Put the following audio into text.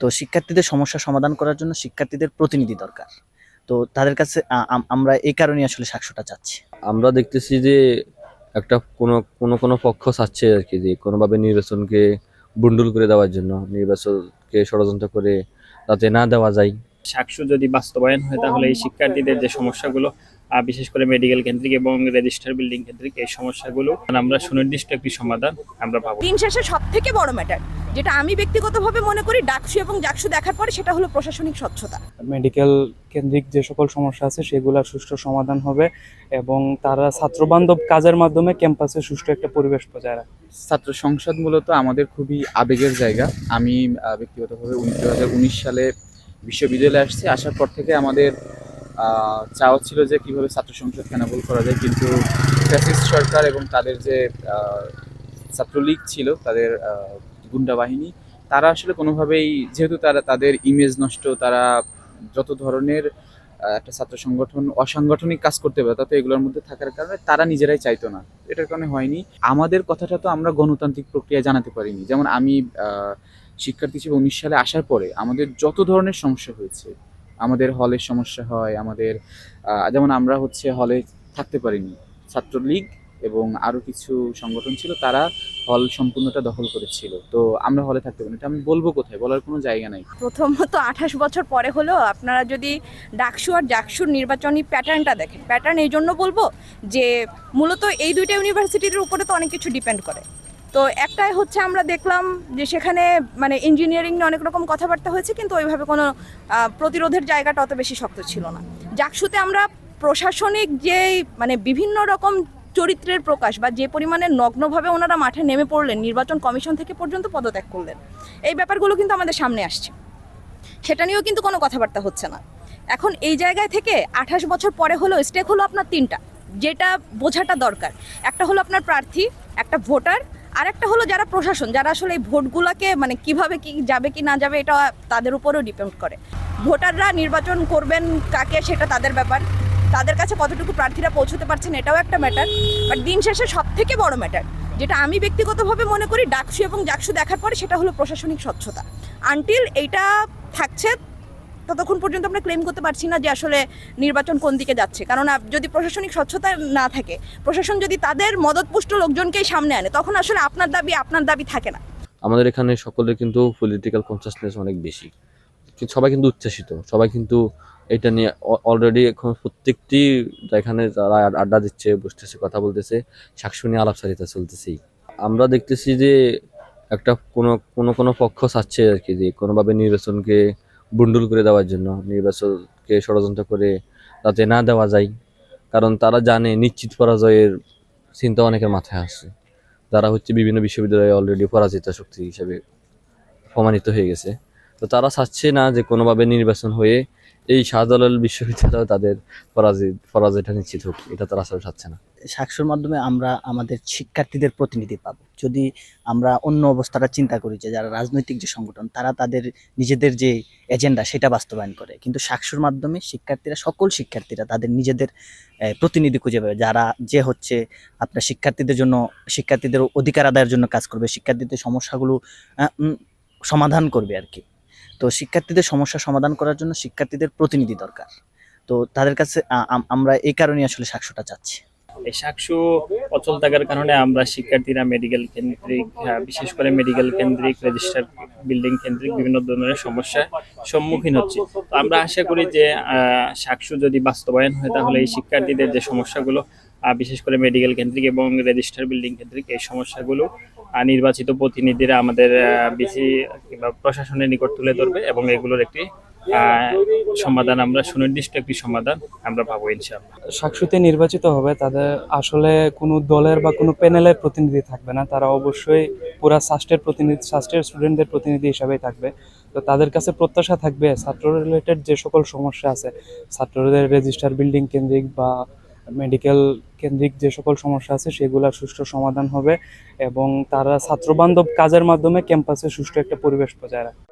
তো শিক্ষার্থীদের সমস্যা সমাধান করার জন্য শিক্ষার্থীদের প্রতিনিধি দরকার। তো তাদের কাছে আমরা এই কারণে আসলে সাক্ষ্যটা চাচ্ছি। আমরা দেখতেছি যে একটা কোনো কোনো কোনো পক্ষ চাচ্ছে আর কি যে কোনোভাবে নির্বাচনকে বুন্ডুল করে দেওয়ার জন্য নির্বাচনকে ষড়যন্ত্র করে যাতে না দেওয়া যায়। সাক্ষ্য যদি বাস্তবায়ন হয় তাহলে এই শিক্ষার্থীদের যে সমস্যাগুলো বিশেষ করে মেডিকেল কেন্দ্রিক এবং রেজিস্টার বিল্ডিং কেন্দ্রিক এই সমস্যাগুলো। আমরা সুনির্দিষ্ট একটি সমাধান আমরা পাবো। দিন শেষে সব থেকে বড় ম্যাটার যেটা আমি ব্যক্তিগতভাবে মনে করি ডাকসু এবং জাকসু দেখার পরে সেটা হলো প্রশাসনিক স্বচ্ছতা। মেডিকেল কেন্দ্রিক যে সকল সমস্যা আছে সেগুলোর সুষ্ঠু সমাধান হবে এবং তারা ছাত্রবান্ধব কাজের মাধ্যমে ক্যাম্পাসে সুষ্ঠু একটা পরিবেশ বজায় রাখবে। ছাত্র সংসদ মূলত আমাদের খুবই আবেগের জায়গা। আমি ব্যক্তিগতভাবে দু হাজার উনিশ সালে বিশ্ববিদ্যালয়ে আসছি। আসার পর থেকে আমাদের চাওয়া ছিল যে কীভাবে ছাত্র সংসদ কেনাবল করা যায়, কিন্তু ফ্যাসিস্ট সরকার এবং তাদের যে ছাত্রলীগ ছিল, তাদের গুন্ডা বাহিনী, তারা আসলে কোনোভাবেই, যেহেতু তারা, তাদের ইমেজ নষ্ট, তারা যত ধরনের একটা ছাত্র সংগঠন অসাংগঠনিক কাজ করতে পারে, তাতে এগুলোর মধ্যে থাকার কারণে তারা নিজেরাই চাইতো না। এটার কারণে হয়নি। আমাদের কথাটা তো আমরা গণতান্ত্রিক প্রক্রিয়া জানাতে পারিনি। যেমন আমি শিক্ষার্থী হিসেবে উনিশ সালে আসার পরে আমাদের যত ধরনের সমস্যা হয়েছে আমাদের হলের সমস্যা হয়, আমাদের যেমন আমরা হচ্ছে হলে থাকতে পারিনি। ছাত্রলীগ এবং আরও কিছু সংগঠন ছিল, তারা হল সম্পূর্ণটা দখল করেছিল। তো আমরা হলে থাকতে পারিনি। এটা আমি বলব কোথায়? বলার কোনো জায়গা নাই। প্রথমত আঠাশ বছর পরে হলেও আপনারা যদি ডাকসু আর ডাকসুর নির্বাচনী প্যাটার্নটা দেখেন, প্যাটার্ন এই জন্য বলব যে মূলত এই দুইটা ইউনিভার্সিটির উপরে তো অনেক কিছু ডিপেন্ড করে। তো একটাই হচ্ছে আমরা দেখলাম যে সেখানে মানে ইঞ্জিনিয়ারিং নিয়ে অনেক রকম কথাবার্তা হয়েছে, কিন্তু ওইভাবে কোনো প্রতিরোধের জায়গাটা অত বেশি শক্ত ছিল না। জাকসুতে আমরা প্রশাসনিক যে মানে বিভিন্ন রকম চরিত্রের প্রকাশ বা যে পরিমাণে নগ্নভাবে ওনারা মাঠে নেমে পড়লেন, নির্বাচন কমিশন থেকে পর্যন্ত পদত্যাগ করলেন, এই ব্যাপারগুলো কিন্তু আমাদের সামনে আসছে। সেটা নিয়েও কিন্তু কোনো কথাবার্তা হচ্ছে না। এখন এই জায়গায় থেকে আঠাশ বছর পরে হলো স্টেক হলো আপনার তিনটা, যেটা বোঝাটা দরকার। একটা হলো আপনার প্রার্থী, একটা ভোটার আর একটা হলো যারা প্রশাসন, যারা আসলে এই ভোটগুলোকে মানে কীভাবে কি যাবে কি না যাবে এটা তাদের উপরেও ডিপেন্ড করে। ভোটাররা নির্বাচন করবেন কাকে সেটা তাদের ব্যাপার। তাদের কাছে কতটুকু প্রার্থীরা পৌঁছতে পারছেন এটাও একটা ম্যাটার বাট দিন শেষে সব থেকে বড় ম্যাটার যেটা আমি ব্যক্তিগতভাবে মনে করি ডাকসু এবং জাকসু দেখার পরে সেটা হলো প্রশাসনিক স্বচ্ছতা। আনটিল এইটা থাকছে ততক্ষণ পর্যন্ত আমরা ক্লেম করতে পারছি না যে আসলে নির্বাচন কোন দিকে যাচ্ছে। কারণ যদি প্রশাসনিক স্বচ্ছতা না থাকে, প্রশাসন যদি তাদের মদতপুষ্ট লোকজনকেই সামনে আনে, তখন আসলে আপনার দাবি আপনার দাবি থাকে না। আমাদের এখানে সকলের কিন্তু পলিটিক্যাল কনসাসনেস অনেক বেশি। সবাই কিন্তু উচ্ছ্বাসিত। সবাই কিন্তু এটা নিয়ে অলরেডি এখন প্রত্যেকটি এখানে যারা আড্ডা দিচ্ছে, বসতেছে, কথা বলতেছে সাক্ষ্য নিয়ে আলাপচারিতা চলতেছেই। আমরা দেখতেছি যে একটা কোনো কোনো কোনো পক্ষ চাচ্ছে আর কি, যে কোনোভাবে নির্বাচনকে বুন্ডুল করে দেওয়ার জন্য, নির্বাচনকে ষড়যন্ত্র করে যাতে না দেওয়া যায়। কারণ তারা জানে নিশ্চিত পরাজয়ের চিন্তা অনেকের মাথায় আসছে তারা হচ্ছে বিভিন্ন বিশ্ববিদ্যালয়ে অলরেডি পরাজিত শক্তি হিসেবে প্রমাণিত হয়ে গেছে। তো তারা চাচ্ছে না যে কোনোভাবে নির্বাচন হয়ে এই শাহজালাল বিশ্ববিদ্যালয়ে তাদের পরাজয় পরাজয়টা নিশ্চিত হোক। এটা তারা আসলে চাচ্ছে না। সাক্ষ্যর মাধ্যমে আমরা আমাদের শিক্ষার্থীদের প্রতিনিধি পাবো। যদি আমরা অন্য অবস্থাটা চিন্তা করি যে যারা রাজনৈতিক যে সংগঠন, তারা তাদের নিজেদের যে এজেন্ডা সেটা বাস্তবায়ন করে। কিন্তু সাক্ষ্যর মাধ্যমে শিক্ষার্থীরা, সকল শিক্ষার্থীরা তাদের নিজেদের প্রতিনিধি খুঁজে পাবে। যারা যে হচ্ছে আপনার শিক্ষার্থীদের জন্য, শিক্ষার্থীদের অধিকার আদায়ের জন্য কাজ করবে, শিক্ষার্থীদের সমস্যাগুলো সমাধান করবে আর কি। তো শিক্ষার্থীদের সমস্যা সমাধান করার জন্য শিক্ষার্থীদের প্রতিনিধি দরকার। তো তাদের কাছে আম- আমরা এই কারণেই আসলে সাক্ষ্যটা চাচ্ছি। এই সাক্ষ্য অচল থাকার কারণে আমরা শিক্ষার্থীরা মেডিকেল কেন্দ্রিক বিশেষ করে মেডিকেল কেন্দ্রিক রেজিস্টার বিল্ডিং কেন্দ্রিক বিভিন্ন ধরনের সমস্যার সম্মুখীন হচ্ছি। তো আমরা আশা করি যে সাক্ষ্য যদি বাস্তবায়ন হয়, তাহলে এই শিক্ষার্থীদের যে সমস্যাগুলো বিশেষ করে মেডিকেল কেন্দ্রিক এবং রেজিস্টার বিল্ডিং কেন্দ্রিক, এই সমস্যাগুলো নির্বাচিত প্রতিনিধিরা আমাদের বিসি কিংবা প্রশাসনের নিকট তুলে ধরবে এবং এগুলোর একটি সমাধান আমরা সুনির্দিষ্ট একটি সমাধান আমরা পাবো ইনশাআল্লাহ। সাক্ষুতে নির্বাচিত হবে, তাদের আসলে কোনো দলের বা কোনো প্যানেলের প্রতিনিধি থাকবে না, তারা অবশ্যই পুরা সাস্টের প্রতিনিধি সাস্টের স্টুডেন্টদের প্রতিনিধি হিসাবেই থাকবে। তো তাদের কাছে প্রত্যাশা থাকবে, ছাত্র রিলেটেড যে সকল সমস্যা আছে, ছাত্রদের রেজিস্টার বিল্ডিং কেন্দ্রিক বা মেডিকেল কেন্দ্রিক যে সকল সমস্যা আছে, সেগুলোর সুষ্ঠু সমাধান হবে এবং তারা ছাত্রবান্ধব কাজের মাধ্যমে ক্যাম্পাসে সুষ্ঠু একটা পরিবেশ বজায় রাখবে।